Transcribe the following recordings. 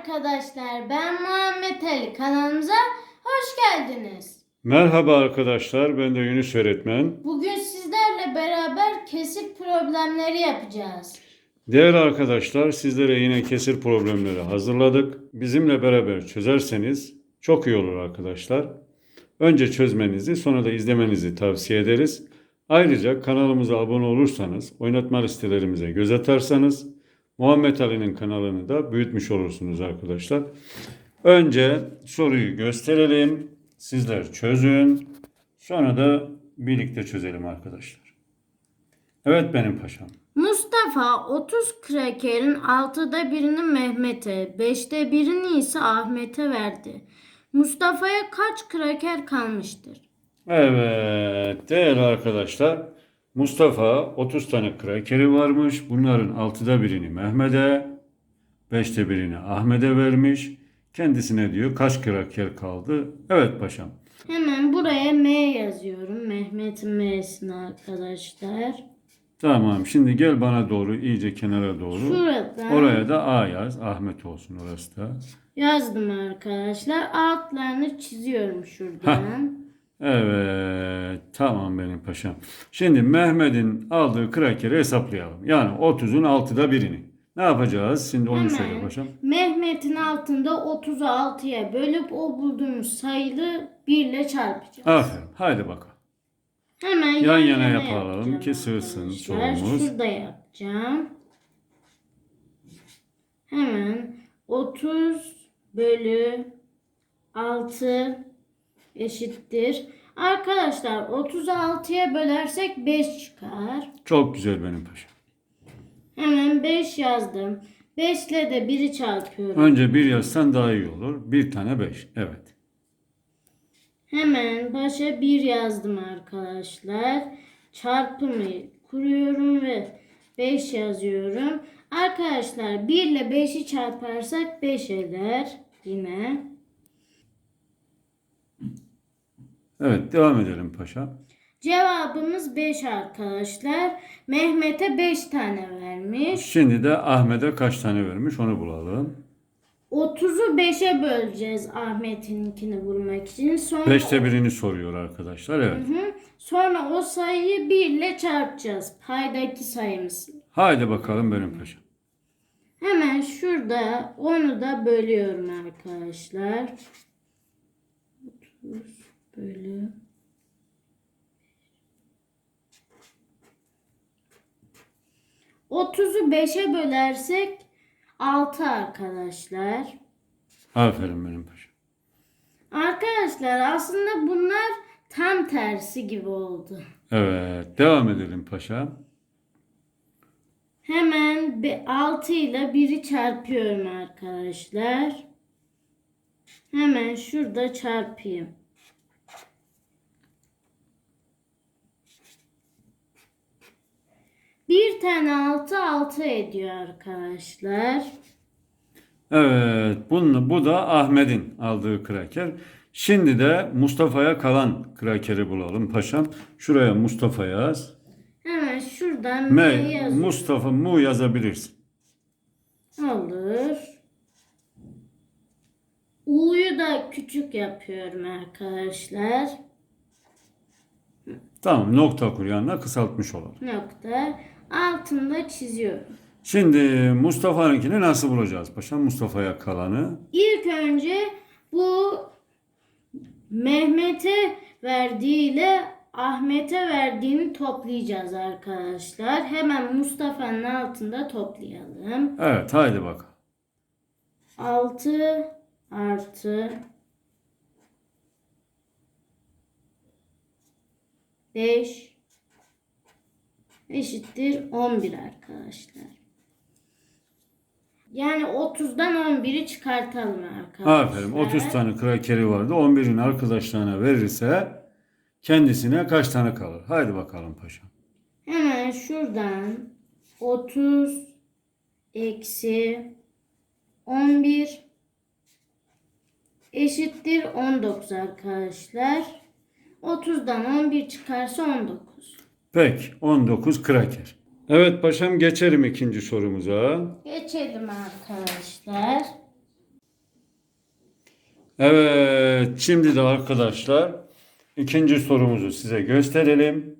arkadaşlar. Ben Muhammed Ali. Kanalımıza hoş geldiniz. Merhaba arkadaşlar, ben de Yunus öğretmen. Bugün sizlerle beraber kesik problemleri yapacağız. Değerli arkadaşlar, sizlere yine kesir problemleri hazırladık. Bizimle beraber çözerseniz çok iyi olur arkadaşlar. Önce çözmenizi, sonra da izlemenizi tavsiye ederiz. Ayrıca kanalımıza abone olursanız, oynatma listelerimize göz atarsanız, Muhammed Ali'nin kanalını da büyütmüş olursunuz arkadaşlar. Önce soruyu gösterelim, sizler çözün, sonra da birlikte çözelim arkadaşlar. Evet benim paşam. Mustafa 30 krakerin 6'da birini Mehmet'e, 5'te birini ise Ahmet'e verdi. Mustafa'ya kaç kraker kalmıştır? Evet değerli arkadaşlar Mustafa 30 tane krakeri varmış. Bunların 6'da birini Mehmet'e, 5'te birini Ahmet'e vermiş. Kendisine diyor kaç kraker kaldı? Evet paşam. Hemen buraya M yazıyorum. Mehmet'in M'sini arkadaşlar. Tamam şimdi gel bana doğru iyice kenara doğru. Şuradan Oraya da A yaz. Ahmet olsun orası da. yazdım arkadaşlar. Altlarını çiziyorum şuradan. Evet tamam benim paşam. Şimdi Mehmet'in aldığı krakeri hesaplayalım. Yani 30'un 6'da birini. Ne yapacağız? Şimdi onu söyle Hemen paşam. Mehmet'in altında 30'u 6'ya bölüp o bulduğumuz sayılı 1 ile çarpacağız. Aferin. Haydi bakalım. Hemen Yan yana yapalım yapacağım ki sığsın sorumuz. Şurada yapacağım. Hemen 30 bölü 6 eşittir. Arkadaşlar 36'ya bölersek 5 çıkar. Çok güzel benim paşam. Hemen 5 yazdım. 5 ile de 1'i çarpıyorum. Önce bir yazsan daha iyi olur. Bir tane beş. Evet. Hemen başa 1 yazdım arkadaşlar. Çarpımı kuruyorum ve 5 yazıyorum. Arkadaşlar 1 ile 5'i çarparsak 5 eder yine. Evet devam edelim paşam. Cevabımız 5 arkadaşlar. Mehmet'e 5 tane vermiş. Şimdi de Ahmet'e kaç tane vermiş onu bulalım. 30'u 5'e böleceğiz Ahmet'inkini bulmak için. Sonra Beşte birini soruyor arkadaşlar. Evet. Hı. Sonra o sayıyı 1 ile çarpacağız. Paydaki sayımız. Haydi bakalım benim paşam. Hemen şurada onu da bölüyorum arkadaşlar. 30 bölü Otuzu 5'e bölersek 6 arkadaşlar. Aferin benim paşam. Arkadaşlar aslında bunlar tam tersi gibi oldu. Evet devam edelim paşam. Hemen 6 ile 1'i çarpıyorum arkadaşlar. Hemen şurada çarpayım. Bir tane 6 6 ediyor arkadaşlar. Evet bunu, bu da Ahmet'in aldığı kraker. Şimdi de Mustafa'ya kalan krakeri bulalım paşam. Şuraya Mustafa yaz. Hemen şuradan M, M. Mustafa Mu yazabilirsin. Olur. U'yu da küçük yapıyorum arkadaşlar. Tamam nokta kur yanına kısaltmış olalım. Nokta. Altında çiziyorum. Şimdi Mustafa'nınkini nasıl bulacağız paşam? Mustafa'ya kalanı. İlk önce bu Mehmet'e verdiğiyle Ahmet'e verdiğini toplayacağız arkadaşlar. Hemen Mustafa'nın altında toplayalım. Evet haydi bakalım. 6 artı 5 eşittir 11 arkadaşlar. Yani 30'dan 11'i çıkartalım arkadaşlar. Aferin 30 tane krakeri vardı. 11'in arkadaşlarına verirse kendisine kaç tane kalır? Haydi bakalım paşam. Hemen şuradan 30 eksi 11 eşittir 19 arkadaşlar. 30'dan 11 çıkarsa 19. Peki 19 kraker. Evet paşam geçelim ikinci sorumuza. Geçelim arkadaşlar. Evet, şimdi de arkadaşlar ikinci sorumuzu size gösterelim.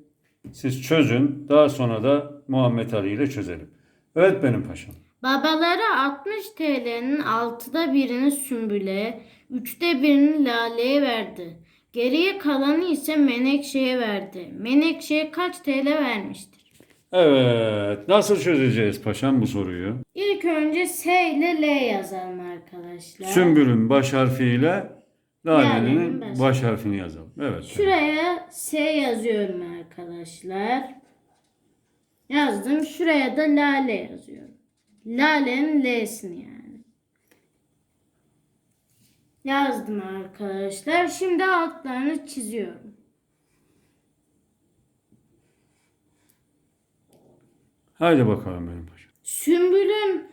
Siz çözün. Daha sonra da Muhammed Ali ile çözelim. Evet benim paşam. Babaları 60 TL'nin altıda birini Sümbül'e, üçte birini Lale'ye verdi. Geriye kalanı ise Menekşe'ye verdi. Menekşe'ye kaç TL vermiştir? Evet, nasıl çözeceğiz paşam bu soruyu? İlk önce S ile L yazalım arkadaşlar. Sümbül'ün baş harfiyle Lale'nin Lale'nin baş- baş harfini yazalım. Evet. Şuraya S yazıyorum arkadaşlar. Yazdım. Şuraya da Lale yazıyorum. Lale'nin L'sini yani. Yazdım arkadaşlar. Şimdi altlarını çiziyorum. Haydi bakalım benim paşam. Sümbül'ün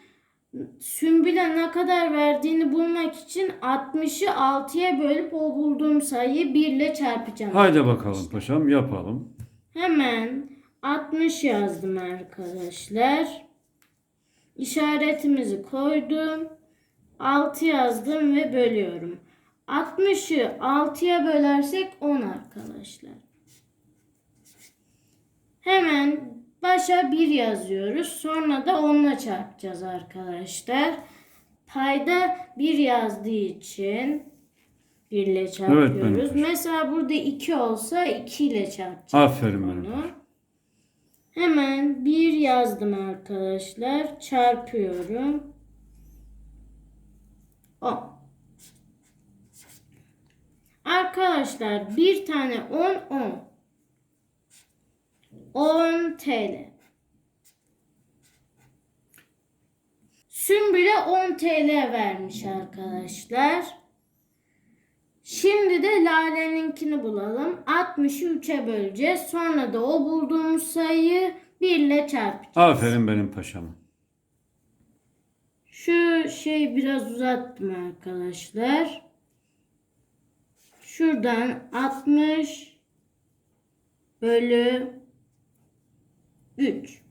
Sümbül'e ne kadar verdiğini bulmak için 60'ı 6'ya bölüp o bulduğum sayıyı 1 ile çarpacağım. Haydi bakalım paşam yapalım. Hemen 60 yazdım arkadaşlar. İşaretimizi koydum. 6 yazdım ve bölüyorum. 60'ı 6'ya bölersek 10 arkadaşlar. Hemen başa 1 yazıyoruz. Sonra da 10'la çarpacağız arkadaşlar. Payda 1 yazdığı için 1 ile çarpıyoruz. benim. Mesela burada 2 olsa 2 ile çarpacağız. Aferin benim. Hemen 1 yazdım arkadaşlar. Çarpıyorum. 10. Arkadaşlar bir tane 10 10. 10 TL. Sümbül'e 10 TL vermiş arkadaşlar. Şimdi de Lale'ninkini bulalım. 60'ı 3'e böleceğiz. Sonra da o bulduğumuz sayıyı 1 ile çarpacağız. Aferin benim paşama. Şu şey biraz uzattım arkadaşlar. Şuradan 60 bölü 3.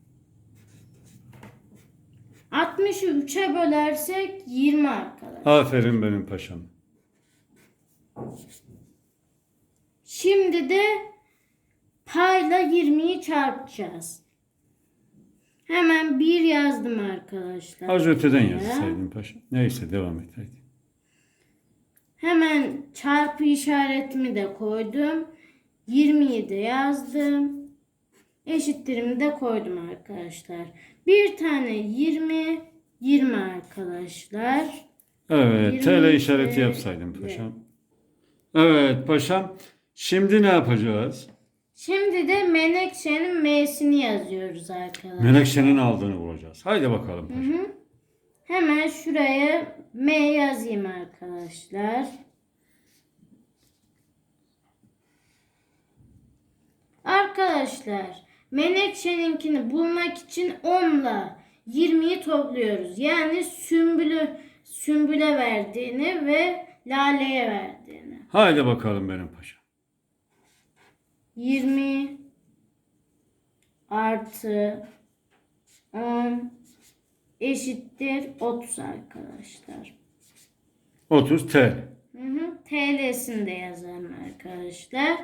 60'ı 3'e bölersek 20 arkadaşlar. Aferin benim paşam. Şimdi de payla 20'yi çarpacağız. Hemen 1 yazdım arkadaşlar. Az öteden Ya. yazsaydın paşam. Neyse devam et haydi. Hemen çarpı işaretimi de koydum. 20'yi de yazdım. Eşittirimi de koydum arkadaşlar. Bir tane 20, 20 arkadaşlar. Evet, Yirmi TL iki, işareti yapsaydın paşam. Evet paşam. Şimdi ne yapacağız? Şimdi de Menekşe'nin M'sini yazıyoruz arkadaşlar. Menekşe'nin aldığını bulacağız. Haydi bakalım paşam. Hı. Hemen şuraya M yazayım arkadaşlar. Arkadaşlar Menekşe'ninkini bulmak için 10 ile 20'yi topluyoruz. Yani Sümbül'ü Sümbül'e verdiğini ve Lale'ye verdiğini. Haydi bakalım benim paşam. 20 artı 10 eşittir 30 arkadaşlar. 30 TL. Hı hı. TL'sini de yazalım arkadaşlar.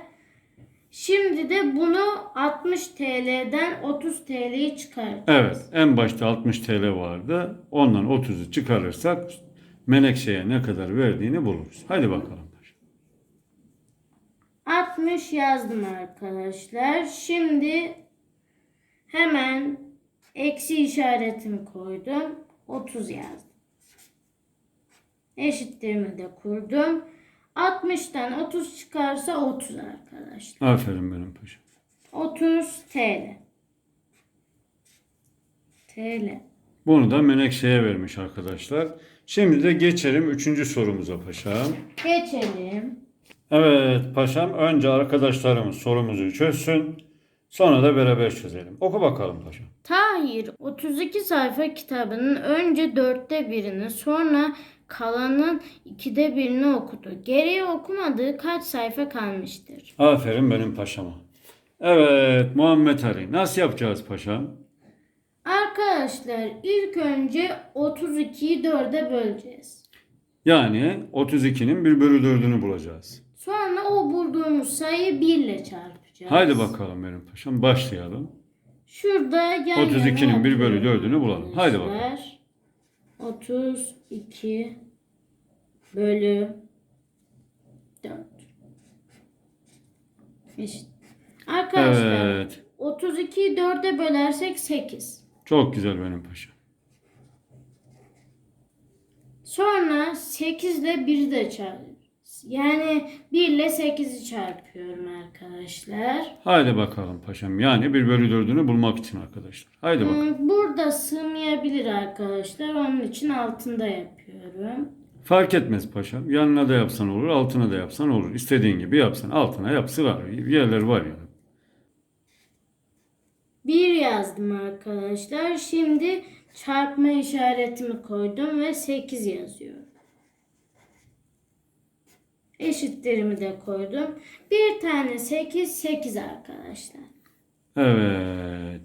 Şimdi de bunu 60 TL'den 30 TL'yi çıkartacağız. Evet, en başta 60 TL vardı. Ondan 30'u çıkarırsak Menekşe'ye ne kadar verdiğini buluruz. Haydi bakalım paşam. 60 yazdım arkadaşlar. Şimdi hemen eksi işaretimi koydum. 30 yazdım. Eşittirimi de kurdum. 60'tan 30 çıkarsa 30 arkadaşlar. Aferin benim paşam. 30 TL. TL. Bunu da Menekşe'ye vermiş arkadaşlar. Şimdi de geçelim 3. sorumuza paşam. Geçelim. Evet paşam önce arkadaşlarımız sorumuzu çözsün. Sonra da beraber çözelim. Oku bakalım paşam. Tahir 32 sayfa kitabının önce dörtte birini sonra kalanın ikide birini okudu. Geriye okumadığı kaç sayfa kalmıştır? Aferin benim paşama. Evet Muhammed Ali nasıl yapacağız paşam? Arkadaşlar ilk önce 32'yi 4'e böleceğiz. Yani 32'nin 1 bölü 4'ünü bulacağız. Sonra o bulduğumuz sayıyı 1 ile çarpacağız. Haydi bakalım benim paşam başlayalım. Şurada yan 32'nin yana 1 bölü yapıyorum 4'ünü bulalım. Haydi bakalım. arkadaşlar. 32 bölü 4. Eşit. Arkadaşlar Evet. 32'yi 4'e bölersek 8. Çok güzel benim paşam. Sonra 8 ile 1'i de çarpıyoruz. Yani 1 ile 8'i çarpıyorum arkadaşlar. Haydi bakalım paşam. Yani 1 bölü 4'ünü bulmak için arkadaşlar. Haydi bakalım. Hmm, Burada sığmayabilir arkadaşlar. Onun için altında yapıyorum. Fark etmez paşam. Yanına da yapsan olur, altına da yapsan olur. İstediğin gibi yapsan. Altına yapsı var. Yerler var yani. 1 yazdım arkadaşlar. Şimdi çarpma işaretimi koydum ve 8 yazıyorum. Eşitlerimi de koydum. Bir tane 8, 8 arkadaşlar. Evet.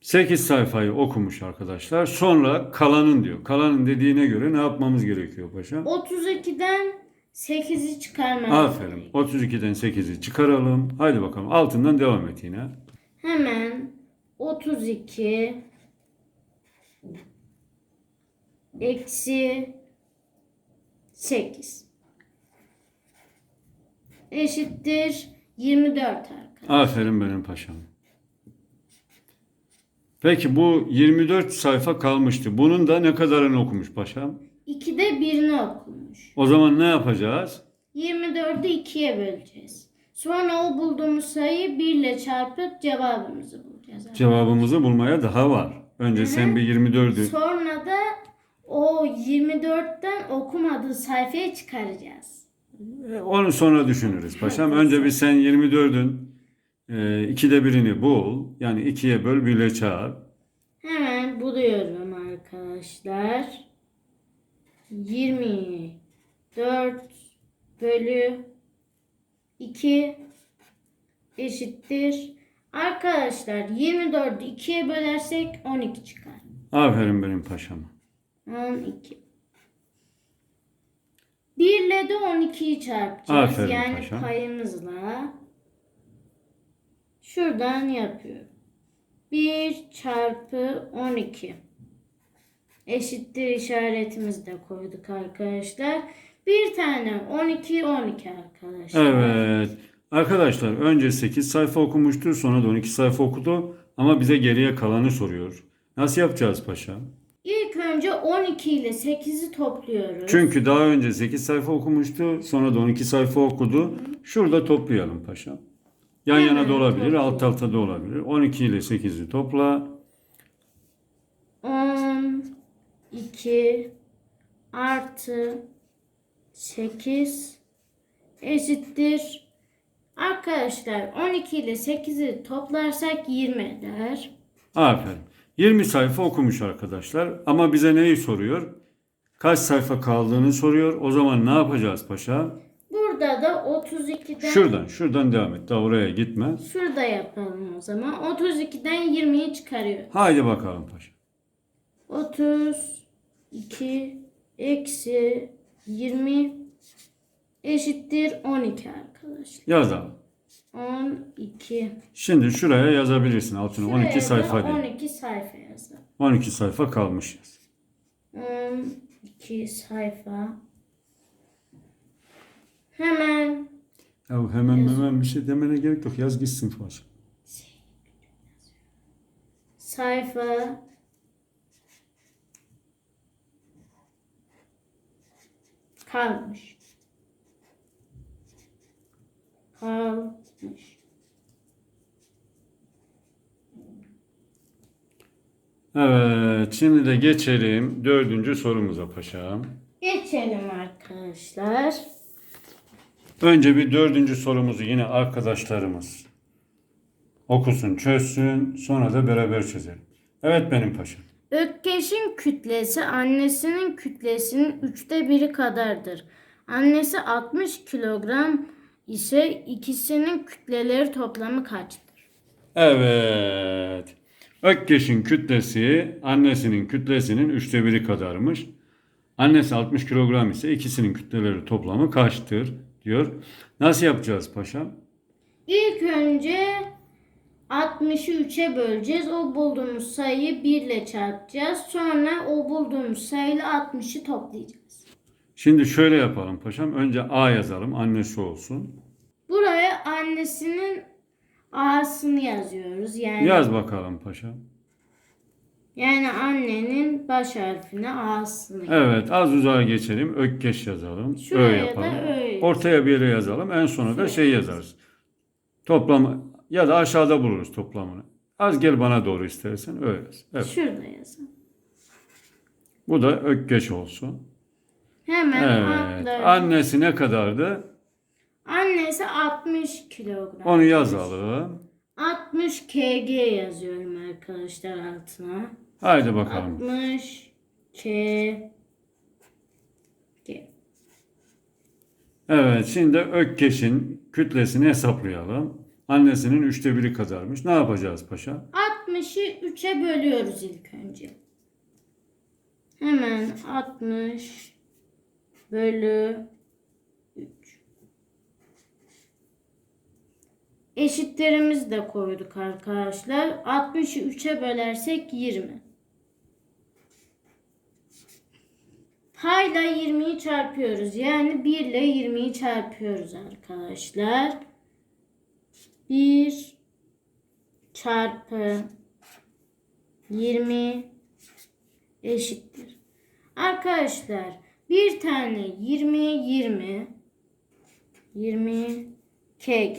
8 sayfayı okumuş arkadaşlar. Sonra kalanın diyor. Kalanın dediğine göre ne yapmamız gerekiyor paşam? 32'den 8'i çıkarmamız Aferin. gerekiyor. 32'den 8'i çıkaralım. Haydi bakalım. Altından devam et yine. Hemen 32 eksi 8 eşittir 24 arkadaşlar. Aferin benim paşam. Peki bu 24 sayfa kalmıştı. Bunun da ne kadarını okumuş paşam? 2'de birini okumuş. O zaman ne yapacağız? 24'ü 2'ye böleceğiz. Sonra o bulduğumuz sayıyı 1 ile çarpıp cevabımızı bulacağız. Cevabımızı bulmaya daha var. Önce sen bir 24'ü Sonra da o 24'ten okumadığı sayfayı çıkaracağız. E, Onu sonra düşünürüz paşam. Önce bir sen 24'ün e, ikide birini bul. Yani ikiye böl, birle çarp. Hemen buluyorum arkadaşlar. 24 bölü 2 eşittir. Arkadaşlar 24'ü 2'ye bölersek 12 çıkar. Aferin benim paşama. 12. 1 ile de 12'yi çarpacağız. Aferin yani paşam. payımızla. Şuradan yapıyorum. 1 çarpı 12. Eşittir işaretimizi de koyduk arkadaşlar. Bir tane 12 12 arkadaşlar. Evet. Arkadaşlar önce 8 sayfa okumuştu. Sonra da 12 sayfa okudu. Ama bize geriye kalanı soruyor. Nasıl yapacağız paşam? Önce 12 ile 8'i topluyoruz. Çünkü daha önce 8 sayfa okumuştu. Sonra da 12 sayfa okudu. Şurada toplayalım paşam. Yan Hemen yana da olabilir, toplayalım. alt alta da olabilir. 12 ile 8'i topla. 10 2 artı 8 eşittir. Arkadaşlar 12 ile 8'i toplarsak 20 eder. Aferin. 20 sayfa okumuş arkadaşlar. Ama bize neyi soruyor? Kaç sayfa kaldığını soruyor. O zaman ne yapacağız paşa? Burada da 32'den Şuradan, şuradan devam et. Daha oraya gitme. şurada yapalım o zaman. 32'den 20'yi çıkarıyor. Haydi bakalım paşa. 32 eksi 20 eşittir 12 arkadaşlar. Yazalım. 12. Şimdi şuraya yazabilirsin altına. Şuraya 12 da sayfa değil. 12 sayfa yazalım. 12 sayfa kalmış yaz. 12 sayfa. Hemen Ya hemen hemen bir şey demene gerek yok. Yaz gitsin paşa. sayfa kalmış. Kalmış. Evet, şimdi de geçelim dördüncü sorumuza paşam. Geçelim arkadaşlar. Önce bir dördüncü sorumuzu yine arkadaşlarımız okusun, çözsün. Sonra da beraber çözelim. Evet benim paşam. Ökkeş'in kütlesi annesinin kütlesinin üçte biri kadardır. Annesi 60 kilogram ise ikisinin kütleleri toplamı kaçtır? Evet. Ökkeş'in kütlesi annesinin kütlesinin üçte biri kadarmış. Annesi 60 kilogram ise ikisinin kütleleri toplamı kaçtır diyor. Nasıl yapacağız paşam? İlk önce 60'ı 3'e böleceğiz. O bulduğumuz sayıyı 1 ile çarpacağız. Sonra o bulduğumuz sayıyla 60'ı toplayacağız. Şimdi şöyle yapalım paşam. Önce A yazalım. Annesi olsun. Buraya annesinin A'sını yazıyoruz. Yani Yaz bakalım paşam. yani annenin baş harfine A'sını. Evet az uzağa geçelim. Ökkeş yazalım. Şuraya Ö da yapalım. Ö. Ortaya bir yere yazalım. En sona da şey yazarız. Toplamı ya da aşağıda buluruz toplamını. Az gel bana doğru istersen öyle yaz. Evet. Şurada yazalım. Bu da ökkeş olsun. Hemen Evet. atlarım. Annesi ne kadardı? Annesi 60 kilogram. Onu yazalım. 60 kg yazıyorum arkadaşlar altına. Haydi bakalım. 60 kg. Evet şimdi ökkeşin kütlesini hesaplayalım. Annesinin üçte biri kadarmış. Ne yapacağız paşa? 60'ı 3'e bölüyoruz ilk önce. Hemen 60 bölü 3. Eşitlerimizi de koyduk arkadaşlar. 60'ı 3'e bölersek 20. Payla 20'yi çarpıyoruz. Yani 1 ile 20'yi çarpıyoruz arkadaşlar. 1 çarpı 20 eşittir. Arkadaşlar bir tane 20 20 20 kg.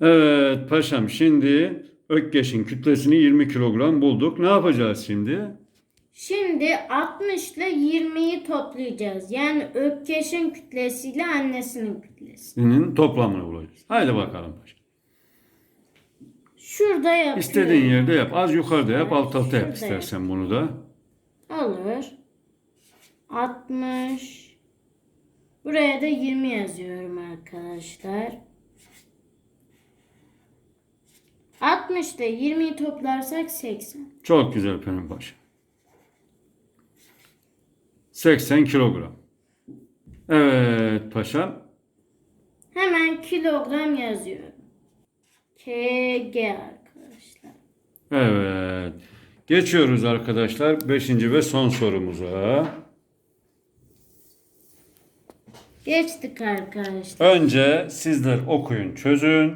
Evet paşam şimdi ökkeşin kütlesini 20 kilogram bulduk. Ne yapacağız şimdi? Şimdi 60 ile 20'yi toplayacağız. Yani ökkeşin kütlesiyle annesinin kütlesi. Senin toplamını bulacağız. Haydi bakalım paşam. Şurada yapıyorum. İstediğin yerde yap. Az yukarıda yap, alt alta yap istersen bunu da. Olur. 60. Buraya da 20 yazıyorum arkadaşlar. 60 ile 20'yi toplarsak 80. Çok güzel paşam. 80 kilogram. Evet paşam. Hemen kilogram yazıyorum. KG arkadaşlar. Evet. Geçiyoruz arkadaşlar 5. ve son sorumuza. Geçtik arkadaşlar. Önce sizler okuyun, çözün.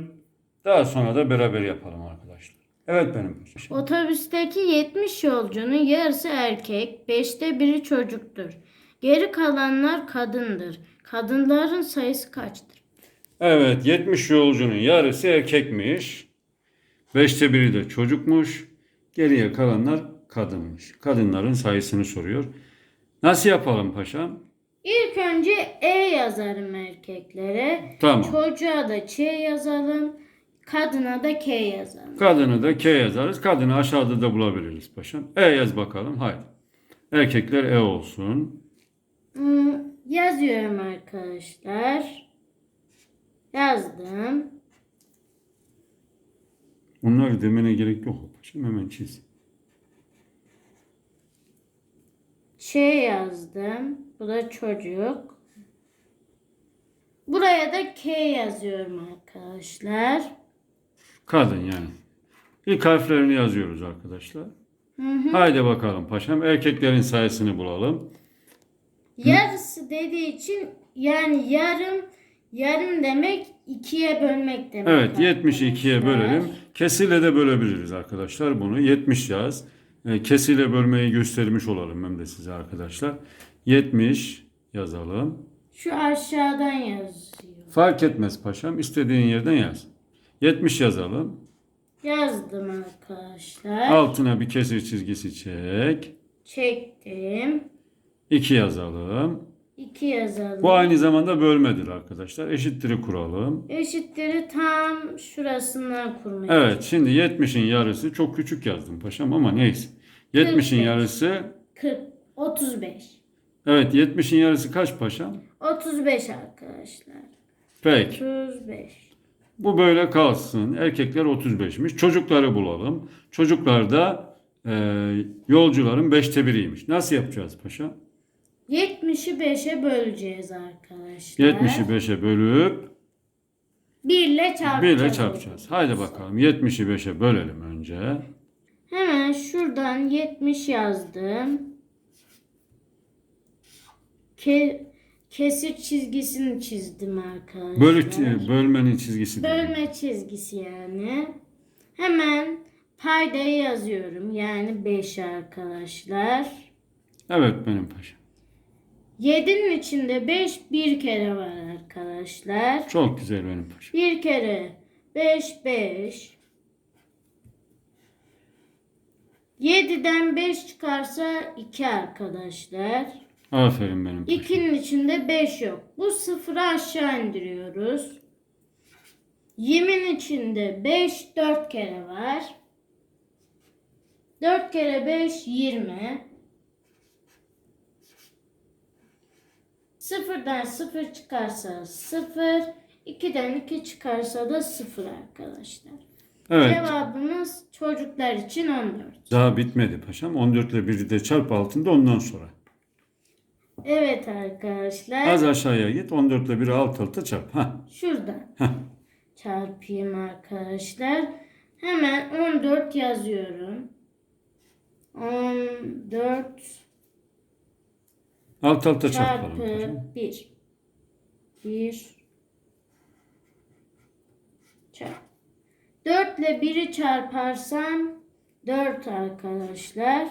Daha sonra da beraber yapalım arkadaşlar. Evet benim paşam. Otobüsteki 70 yolcunun yarısı erkek, 5'te biri çocuktur. Geri kalanlar kadındır. Kadınların sayısı kaçtır? Evet 70 yolcunun yarısı erkekmiş. Beşte biri de çocukmuş. Geriye kalanlar kadınmış. Kadınların sayısını soruyor. Nasıl yapalım paşam? İlk önce E yazarım erkeklere. Tamam. Çocuğa da Ç yazalım. Kadına da K yazalım. Kadını da K yazarız. Kadını aşağıda da bulabiliriz paşam. E yaz bakalım. Haydi. Erkekler E olsun. Hmm, yazıyorum arkadaşlar. Yazdım. Bunları demene gerek yok paşam. Hemen çiz. Ç yazdım. Bu da çocuk. Buraya da K yazıyorum arkadaşlar. Kadın yani. İlk harflerini yazıyoruz arkadaşlar. Haydi bakalım paşam. Erkeklerin sayısını bulalım. Yarısı dediği için yani yarım yarım demek ikiye bölmek demek. Evet 70'i ikiye arkadaşlar. bölelim. Kesirle de bölebiliriz arkadaşlar bunu. 70 yaz. E, Kesirle bölmeyi göstermiş olalım hem de size arkadaşlar. 70 yazalım. Şu aşağıdan yazıyor. Fark etmez paşam. İstediğin yerden yaz. 70 yazalım. Yazdım arkadaşlar. Altına bir kesir çizgisi çek. Çektim. 2 yazalım. 2 yazalım. Bu aynı zamanda bölmedir arkadaşlar. Eşittir'i kuralım. Eşitleri tam şurasından kurmaya Evet şimdi 70'in yarısı çok küçük yazdım paşam ama neyse. 70'in 45. yarısı 40, 35. evet 70'in yarısı kaç paşam? 35 arkadaşlar. Peki. 35. Bu böyle kalsın. Erkekler 35'miş. Çocukları bulalım. Çocuklar da Ee, yolcuların beşte biriymiş. Nasıl yapacağız paşa? 70'i 5'e böleceğiz arkadaşlar. 70'i 5'e bölüp 1 ile çarpacağız. 1 ile çarpacağız. Haydi bakalım 70'i 5'e bölelim önce. Hemen şuradan 70 yazdım. Ke kesir çizgisini çizdim arkadaşlar. Bölü, bölmenin çizgisi değil. Bölme çizgisi yani. Hemen paydayı yazıyorum. Yani 5 arkadaşlar. Evet benim paşam. 7'nin içinde 5 bir kere var arkadaşlar. Çok güzel benim paşam. Bir kere 5 5. 7'den 5 çıkarsa 2 arkadaşlar. Aferin benim paşam. 2'nin içinde 5 yok. Bu sıfırı aşağı indiriyoruz. 20'nin içinde 5 4 kere var. 4 kere 5 20. Sıfırdan 0 çıkarsa 0. 2'den 2 çıkarsa da 0 arkadaşlar. Evet. Cevabımız çocuklar için 14. Daha bitmedi paşam. 14 ile 1'i de çarp altında ondan sonra. Evet arkadaşlar. Az aşağıya git. 14 ile 1'i alt alta çarp. Hah. Şuradan Heh. çarpayım arkadaşlar. Hemen 14 yazıyorum. 14 Alt alta çarpalım çarpı paşam. 1. 1 çarp. 4 ile 1'i çarparsam 4 arkadaşlar.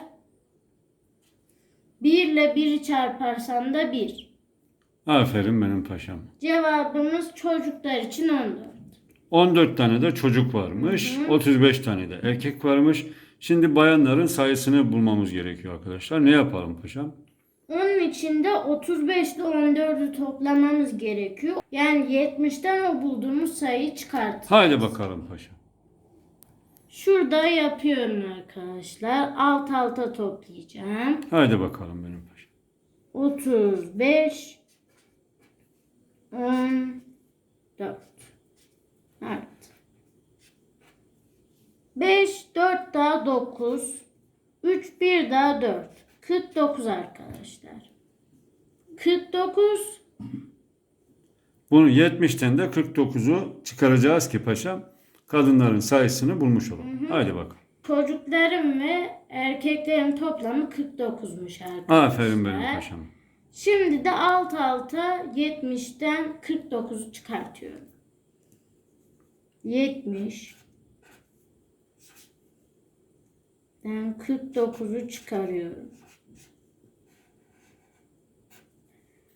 1 ile 1'i çarparsam da 1. Aferin benim paşam. Cevabımız çocuklar için 14. 14 tane de çocuk varmış. 35 tane de erkek varmış. Şimdi bayanların sayısını bulmamız gerekiyor arkadaşlar. Ne yapalım paşam? İçinde 35 ile 14'ü toplamamız gerekiyor. Yani 70'ten o bulduğumuz sayıyı çıkartacağız. Haydi bakalım paşam. Şurada yapıyorum arkadaşlar. Alt alta toplayacağım. Haydi bakalım benim paşam. 35 14 Evet. 5 4 daha 9 3 1 daha 4 49 arkadaşlar. 49 Bunu 70'ten de 49'u çıkaracağız ki paşam kadınların sayısını bulmuş olalım. Haydi bakalım. çocuklarım ve erkeklerin toplamı 49'muş arkadaşlar. Aferin benim paşam. Şimdi de alt alta 70'ten 49'u çıkartıyorum. 70 den 49'u çıkarıyorum.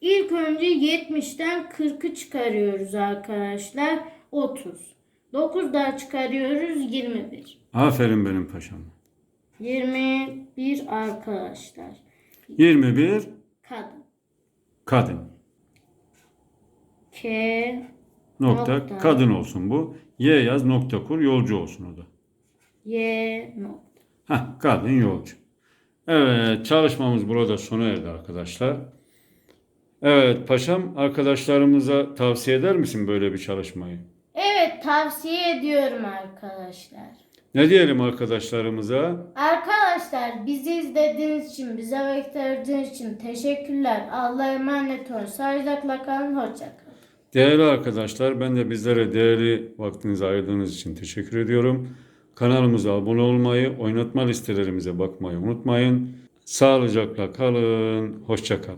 İlk önce 70'ten 40'ı çıkarıyoruz arkadaşlar. 30. 9 daha çıkarıyoruz 21. Aferin benim paşam. 21 arkadaşlar. 21 Kadın. kadın. K Nokta, Nokta. kadın olsun bu. Y yaz nokta kur yolcu olsun o da. Y nokta. Heh, kadın yolcu. Evet çalışmamız burada sona erdi arkadaşlar. Evet paşam arkadaşlarımıza tavsiye eder misin böyle bir çalışmayı? Evet tavsiye ediyorum arkadaşlar. Ne diyelim arkadaşlarımıza? Arkadaşlar bizi izlediğiniz için, bize vakit ayırdığınız için teşekkürler. Allah'a emanet olun. Sağlıcakla kalın. Hoşça kalın. Değerli arkadaşlar ben de bizlere değerli vaktinizi ayırdığınız için teşekkür ediyorum. Kanalımıza abone olmayı, oynatma listelerimize bakmayı unutmayın. Sağlıcakla kalın. Hoşça kalın.